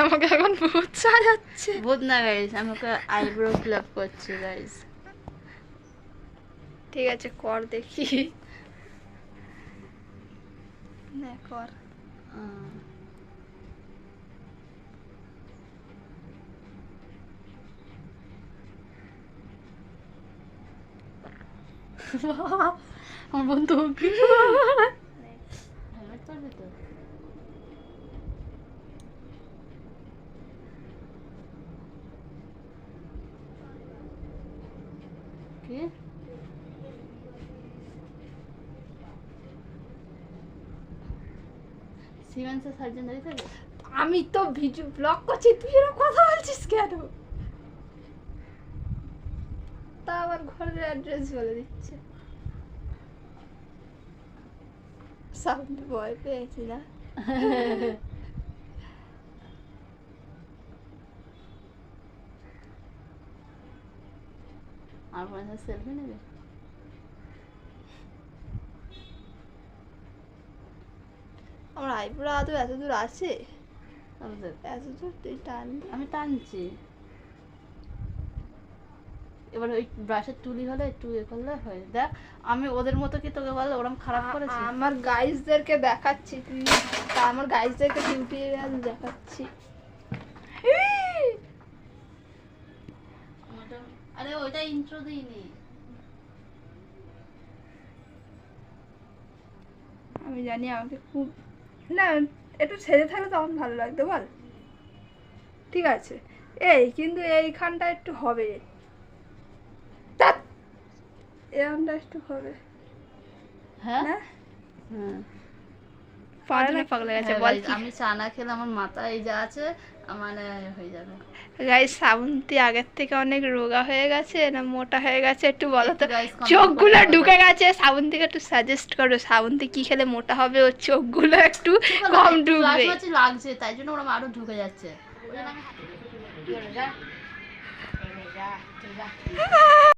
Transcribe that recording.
আমাকে এখন ভূত সাজাচ্ছে। ভূত না গাইস আমাকে আইব্রো করছে গাইস ঠিক আছে কর দেখি। না কর। আমার বন্ধু। পরবে তো কি সিমেন্সের সার্জন দাঁড়িয়ে আমি তো ভিডিও ব্লগ করছি তুই এরকম কথা বলছিস কেন? তা আবার ঘরের অ্যাড্রেস বলে দিচ্ছে। সাউন্ড ভয় পেয়েছি না। আর ফোনে সেলফি নেবে আমার আইব্রো আদৌ এত দূর আছে? এত দূর তুই টান আমি টানছি। এবার ওই ব্রাশের তুলি হলে একটু এ করলে হয়। দেখ আমি ওদের মতো কি তোকে বলে ওরম খারাপ করেছি? আমার গাইজদেরকে দেখাচ্ছি তুই আমার গাইজদেরকে টিউটোরিয়াল দেখাচ্ছি। আরে ওইটা ইন্ট্রো দিইনি। আমি জানি আমাকে খুব না একটু সেজে থাকলে তখন ভালো লাগতো বল। ঠিক আছে। এই কিন্তু এইখানটা একটু হবে। এরকমটা একটু হবে। হ্যাঁ? হ্যাঁ। গেছে হ্যাঁ, বল আমি চা না খেলে আমার মাথা এই যা আছে মানে হয়ে যাবে। গাইস শ্রাবন্তী আগের থেকে অনেক রোগা হয়ে গেছে না মোটা হয়ে গেছে একটু বলো তো। চোখগুলো ঢুকে গেছে। শ্রাবন্তীকে একটু সাজেস্ট করো শ্রাবন্তী কি খেলে মোটা হবে? ওর চোখগুলো একটু কম ঢুকবে। লাগছে লাগছে তাই জন্য ওরা আরও ঢুকে যাচ্ছে। ওই জন্য আমি হাঁটতে-